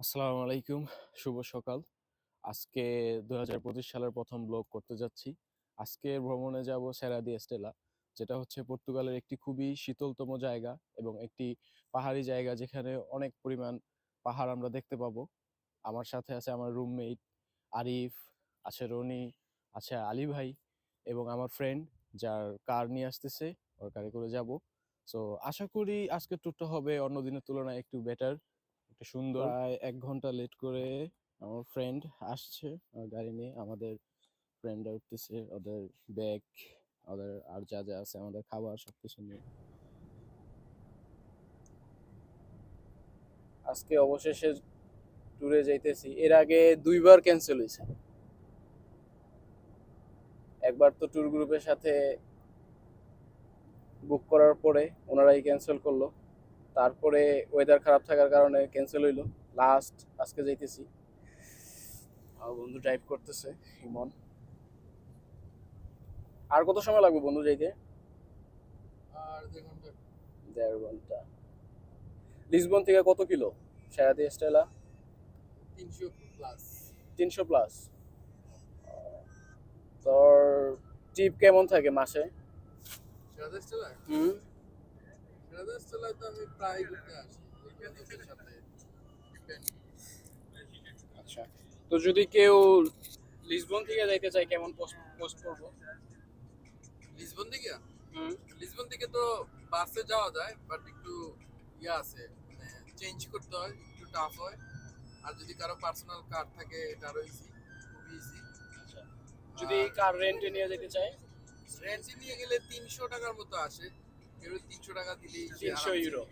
আসসালামু আলাইকুম, শুভ সকাল। আজকে দু হাজার পঁচিশ সালের প্রথম ব্লগ করতে যাচ্ছি। আজকে ভ্রমণে যাব সেরা দি এস্টেলা যেটা হচ্ছে পর্তুগালের একটি খুবই শীতলতম জায়গা এবং একটি পাহাড়ি জায়গা যেখানে অনেক পরিমাণ পাহাড় আমরা দেখতে পাবো। আমার সাথে আছে আমার রুমমেট আরিফ, আছে রনি, আছে আলী ভাই এবং আমার ফ্রেন্ড যার কার নিয়ে আসতেছে, ওর কারে করে যাব। সো আশা করি আজকের ট্যুরটা হবে অন্য দিনের তুলনায় একটু বেটার একটা সুন্দর প্রায় এক ঘণ্টা লেট করে আমার ফ্রেন্ড আসছে গাড়ি নিয়ে। আমাদের ফ্রেন্ডরা উঠতেছে, ওদের ব্যাগ ওদের আর যা যা আছে, আমাদের খাবার সবকিছু নিয়ে। আজকে অবশেষে ট্যুরে যাইতেছি। এর আগে দুইবার ক্যান্সেল হয়েছে। একবার তো ট্যুর গ্রুপের সাথে বুক করার পরে ওনারাই ক্যান্সেল করল। তারপরে ওয়েদার খারাপ থাকার কারণে ক্যান্সেল হইল। লাস্ট আজকে যাইতেছি। বন্ধু ড্রাইভ করতেছে ইমন। আর কত সময় লাগবে বন্ধু যাইতে? আর ঘণ্টা। দেড় ঘণ্টা। লিসবন থেকে কত কিলো? সারাদি স্টেলা তিনশো প্লাস তিনশো প্লাস তোর টিপ কেমন থাকে মাসে? হুম? সিরাজের স্টেলার তো আমি প্রায় ঘুরতে আসি সাথে আচ্ছা তো যদি কেউ লিসবন থেকে যাইতে চায় কেমন পোস্ট পোস্ট করব? লিসবন থেকে? লিসবন থেকে তো বাসে যাওয়া যায় বাট একটু ইয়ে আছে মানে চেঞ্জ করতে হয় একটু টাফ হয়। আর যদি কারও পার্সোনাল কার থাকে এটা আরও ইজি খুবই ইজি আচ্ছা যদি কার রেন্টে নিয়ে যেতে চায়? রেন্টে নিয়ে গেলে তিনশো টাকার মতো আসে। কেউ তিনশো টাকা দিলেই তিনশো ইউরো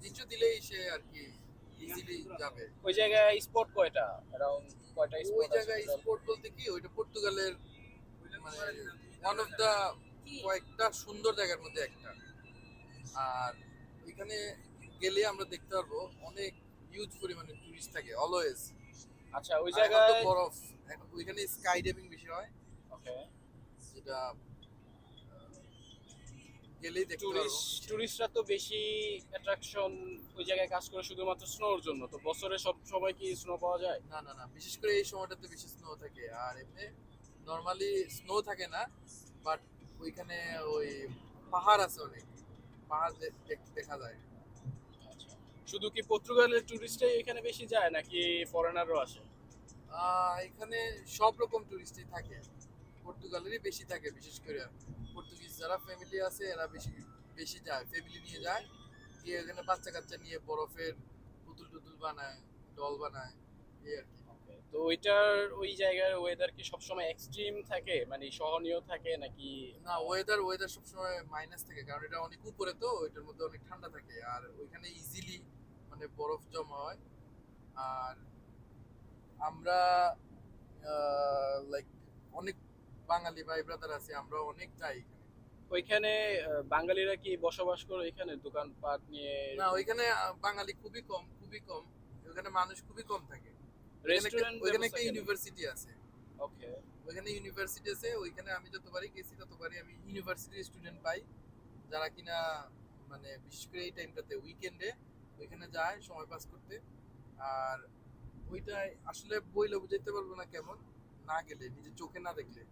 তিনশো দিলেই সে আর কি ইজিলি যাবে। ওই জায়গায় স্পট কয়টা? অ্যারাউন্ড কয়টা ওই জায়গায় স্পোর্ট বলতে কি ওইটা পর্তুগালের মানে ওয়ান অফ দা কয়েকটা সুন্দর জায়গার মধ্যে একটা। আর ওইখানে গেলে আমরা দেখতে পারব অনেক হিউজ পরিমাণে টুরিস্ট থাকে অলওয়েজ আচ্ছা ওই জায়গায় বরফ ওইখানে স্কাই ডাইভিং বেশি হয়। ওকে যেটা গেলেই দেখতে পারব। টুরিস্টরা তো বেশি অ্যাট্রাকশন ওই জায়গায় কাজ করে শুধুমাত্র স্নোর জন্য। তো বছরে সব কি স্নো পাওয়া যায়? না না না বিশেষ করে এই সময়টাতে বেশি স্নো থাকে। আর এমনি নর্মালি স্নো থাকে না বাট ওইখানে ওই পাহাড় আছে অনেক। পাহাড় দেখা যায়। আচ্ছা। শুধু কি পর্তুগালের টুরিস্টই এখানে বেশি যায় নাকি ফরেনারও আসে? এখানে সব রকম টুরিস্টই থাকে। পর্তুগালেরই বেশি থাকে বিশেষ করে পর্তুগিজ যারা ফ্যামিলি আছে এরা বেশি বেশি যায় ফ্যামিলি নিয়ে যায়। গিয়ে এখানে বাচ্চা কাচ্চা নিয়ে বরফের পুতুল টুতুল বানায় ডল বানায় এই আর কি। তো ওইটার ওই জায়গার ওয়েদার কি সবসময় এক্সট্রিম থাকে? মানে সহনীয় থাকে নাকি? না ওয়েদার ওয়েদার সবসময় মাইনাস থাকে কারণ এটা অনেক উপরে তো ওইটার মধ্যে অনেক ঠান্ডা থাকে। আর ওইখানে ইজিলি মানে বরফ জমা হয়। আর আমরা লাইক অনেক বাঙালি ভাই ব্রাদার আছে আমরা অনেক যাই ওইখানে বাঙালিরা কি বসবাস করে এখানে দোকানপাট নিয়ে? না ওইখানে বাঙালি খুবই কম খুবই কম। ওইখানে মানুষ খুবই কম থাকে। ওইখানে একটা- রেস্টুরেন্ট ওইখানে একটা ইউনিভার্সিটি আছে। ওকে ওইখানে ইউনিভার্সিটি আছে ওইখানে আমি যতবারই গেছি ততবারই আমি ইউনিভার্সিটির স্টুডেন্ট পাই। যারা কিনা মানে বিশেষ করে এই টাইমটাতে উইকেন্ডে ওইখানে যায় সময় পাস করতে। আর ওইটাই আসলে বইলে বুঝাইতে পারব না কেমন? না গেলে নিজের চোখে না দেখলে।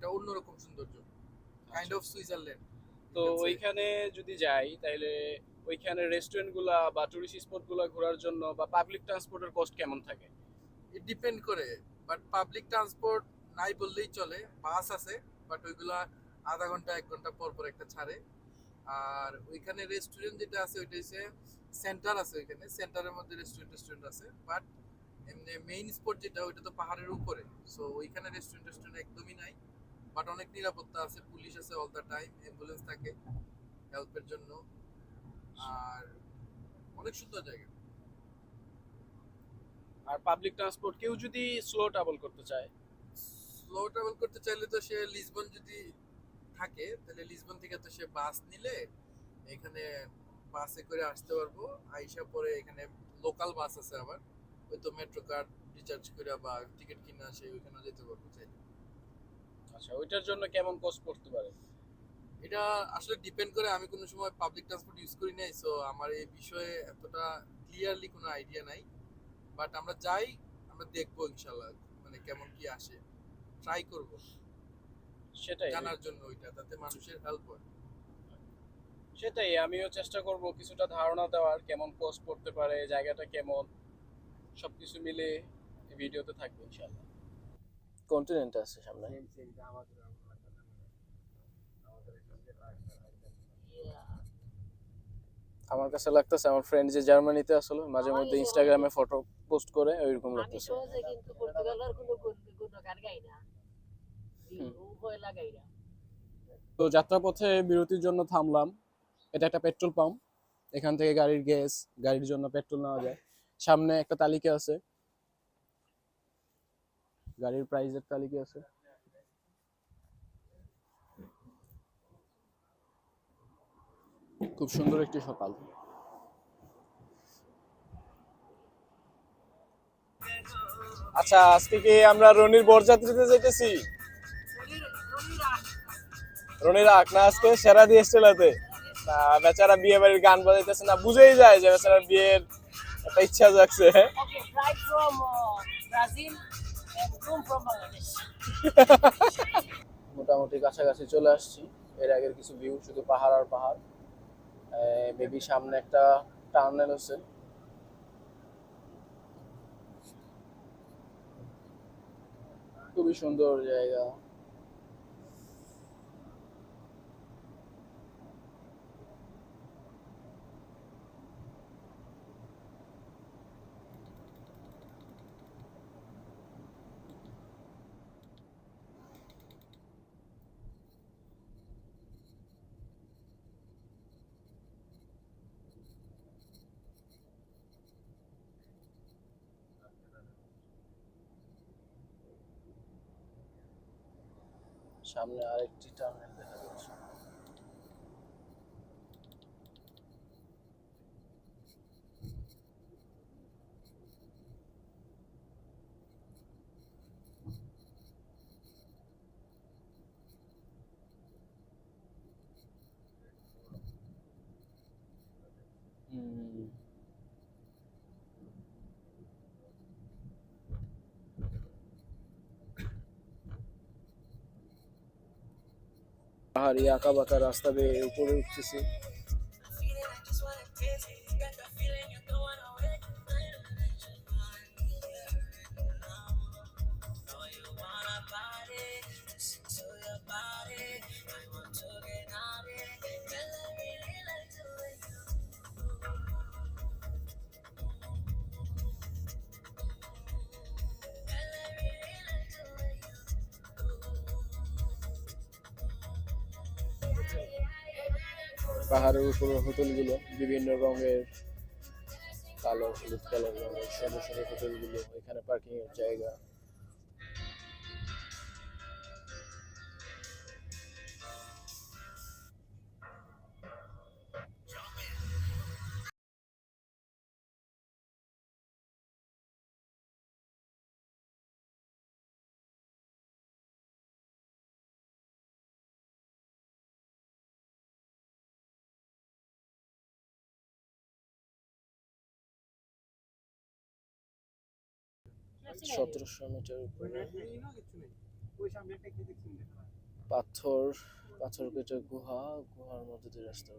এটা অন্যরকম সৌন্দর্য। কাইন্ড অফ সুইজারল্যান্ড তো ওইখানে যদি যাই তাহলে ওইখানে রেস্টুরেন্টগুলা বা টুরিস্ট স্পটগুলা ঘোরার জন্য বা পাবলিক ট্রান্সপোর্টের কস্ট কেমন থাকে? ইট ডিপেন্ড করে বাট পাবলিক ট্রান্সপোর্ট নাই বললেই চলে। বাস আছে বাট ওইগুলা আধা ঘণ্টা এক ঘণ্টা পর পর একটা ছাড়ে। আর ওইখানে রেস্টুরেন্ট যেটা আছে ওইটা হচ্ছে সেন্টার আছে ওইখানে। সেন্টারের মধ্যে রেস্টুরেন্ট রেস্টুরেন্ট আছে বাট এমনি মেইন স্পট যেটা ওইটা তো পাহাড়ের উপরে। সো ওইখানে রেস্টুরেন্ট রেস্টুরেন্ট একদমই নাই। বাট অনেক নিরাপত্তা আছে পুলিশ আছে অল দ্য টাইম অ্যাম্বুলেন্স থাকে হেল্পের জন্য। আর অনেক সুন্দর জায়গা। আর পাবলিক ট্রান্সপোর্ট কেউ যদি স্লো ট্রাভেল করতে চায়? স্লো ট্রাভেল করতে চাইলে তো সে লিসবন যদি থাকে তাহলে লিসবন থেকে তো সে বাস নিলে এখানে বাসে করে আসতে পারব। আইসা পরে এখানে লোকাল বাস আছে আবার। ওই তো মেট্রো কার্ড রিচার্জ করে বা টিকিট কিনে সে ওইখানে যেতে পারব চাইলে। আচ্ছা ওইটার জন্য কেমন কস্ট পড়তে পারে? এটা আসলে ডিপেন্ড করে আমি কোনো সময় পাবলিক ট্রান্সপোর্ট ইউজ করি নাই সো আমার এই বিষয়ে এতটা ক্লিয়ারলি কোনো আইডিয়া নাই. বাট আমরা যাই আমরা দেখব ইনশাল্লাহ মানে কেমন কি আসে। ট্রাই করব। সেটাই। জানার জন্য ওইটা তাতে মানুষের হেল্প হয়। সেটাই আমিও চেষ্টা করব কিছুটা ধারণা দেওয়ার কেমন কোর্স পড়তে পারে জায়গাটা কেমন সবকিছু মিলে ভিডিওতে থাকবে ইনশাআল্লাহ। কন্টিনেন্ট আছে সামনে। আমার কাছে লাগতেছে আমার ফ্রেন্ড যে জার্মানিতে আসলে মাঝে মধ্যে ইনস্টাগ্রামে ফটো পোস্ট করে ওইরকম লাগতেছে। সহজে কিন্তু পর্তুগালের কোনো গুণ- গুণগান গাই না। হুম। উভয় লাগাই না। তো যাত্রাপথে বিরতির জন্য থামলাম। এটা একটা পেট্রোল পাম্প। এখান থেকে গাড়ির গ্যাস গাড়ির জন্য পেট্রোল নেওয়া যায়। সামনে একটা তালিকা আছে। গাড়ির প্রাইসের তালিকা আছে? খুব সুন্দর একটি সকাল। আচ্ছা আজকে কি আমরা রনির বরযাত্রীতে যেতেছি রনির আখ না আজকে সেরা দিয়ে স্টেলাতে বেচারা বিয়ে বাড়ির গান বাজাইতেছে না বুঝেই যায় যে বেচারা বিয়ের একটা ইচ্ছা জাগছে। মোটামুটি কাছাকাছি চলে আসছি। এর আগের কিছু ভিউ শুধু পাহাড় আর পাহাড়। মেবি সামনে একটা টার্নেল আছে। খুবই সুন্দর জায়গা। সামনে আরেকটি টার্মিনাল দেখা যাচ্ছে হুম পাহাড়ি আঁকা বাঁকা রাস্তা বেয়ে উপরে উঠতেছি। পাহাড়ের উপরে হোটেলগুলো, বিভিন্ন রঙের কালো, হলুদ কালো রঙের সবুজ সবুজ হোটেলগুলো, এখানে পার্কিংয়ের জায়গা। সতেরোশো মিটার উপরে। পাথর পাথর কেটে গুহা গুহার মধ্যে দিয়ে রাস্তা।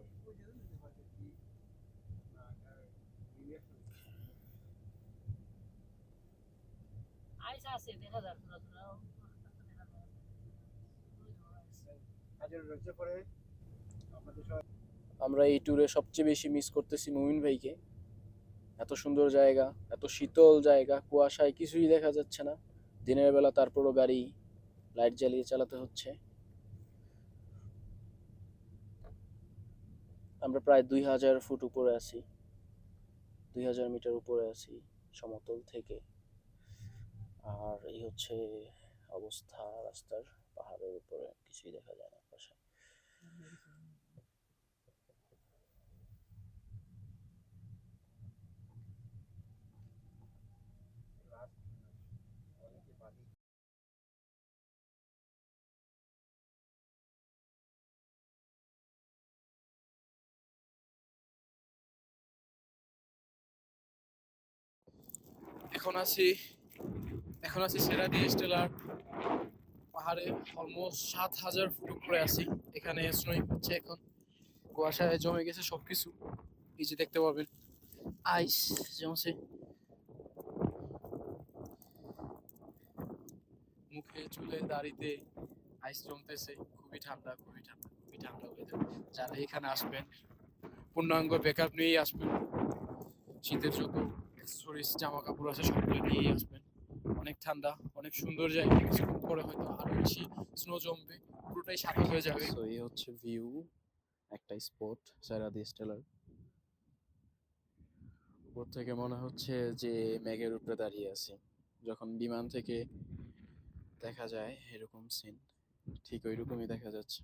আমরা এই ট্যুরে সবচেয়ে বেশি মিস করতেছি মুমিন ভাইকে। এত সুন্দর জায়গা, এত শীতল জায়গা, কুয়াশায় কিছুই দেখা যাচ্ছে না। দিনের বেলা তারপরও গাড়ি লাইট জ্বালিয়ে চালাতে হচ্ছে। আমরা প্রায় দুই হাজার ফুট উপরে আছি। দুই হাজার মিটার উপরে আছি সমতল থেকে। আর এই হচ্ছে অবস্থা রাস্তার পাহাড়ের উপরে, কিছুই দেখা যায় না। এখন আছি এখন আছি সেরা দিয়ে স্টেলার পাহাড়ে অলমোস্ট সাত হাজার ফুট উপরে আছি। এখানে স্নোইং হচ্ছে এখন, কুয়াশায় জমে গেছে সবকিছু। এই যে দেখতে পাবেন আইস জমছে। মুখে, চুলে, দাড়িতে আইস জমতেছে, খুবই ঠান্ডা খুবই ঠান্ডা খুবই ঠান্ডা ওয়েদার যারা এখানে আসবেন, পূর্ণাঙ্গ ব্যাকআপ নিয়েই আসবেন। শীতের যত অ্যাক্সেসরিজ জামা কাপড় আছে, সবগুলো নিয়েই আসবেন। অনেক ঠান্ডা, অনেক সুন্দর জায়গা, কিছুক্ষণ পরে হয়তো আরও বেশি স্নো জমবে, পুরোটাই সাদা হয়ে যাবে। তো এই হচ্ছে ভিউ একটা স্পট সারাদি স্টেলার উপর থেকে মনে হচ্ছে যে মেঘের উপরে দাঁড়িয়ে আছি। যখন বিমান থেকে দেখা যায়, এরকম সিন ঠিক ওই রকমই দেখা যাচ্ছে।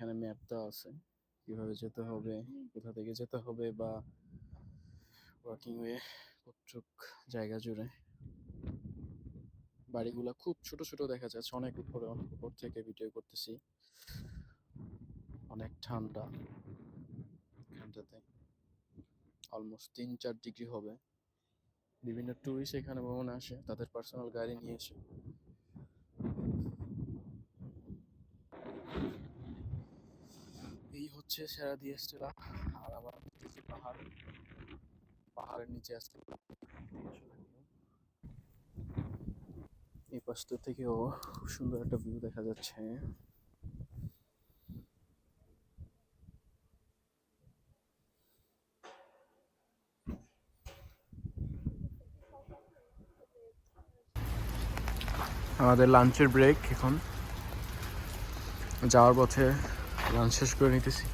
এখানে ম্যাপ দেওয়া আছে। কীভাবে যেতে হবে, কোথা থেকে যেতে হবে বা ওয়ার্কিং ওয়ে কতটুক জায়গা জুড়ে। বাড়িগুলা খুব ছোট ছোট দেখা যাচ্ছে, অনেক উপরে, অনেক উপর থেকে ভিডিও করতেছি। অনেক ঠান্ডা অলমোস্ট তিন চার ডিগ্রি হবে। বিভিন্ন টুরিস্ট এখানে ভ্রমণে আসে, তাদের পার্সোনাল গাড়ি নিয়ে এসে এই হচ্ছে সেরা দিয়ে স্টেলা আর আবার দেখতেছি পাহাড়, পাহাড়ের নিচে আছে। এই পাশটা থেকেও সুন্দর একটা ভিউ দেখা যাচ্ছে। আমাদের লাঞ্চের ব্রেক এখন। যাওয়ার পথে লাঞ্চ শেষ করে নিতেছি।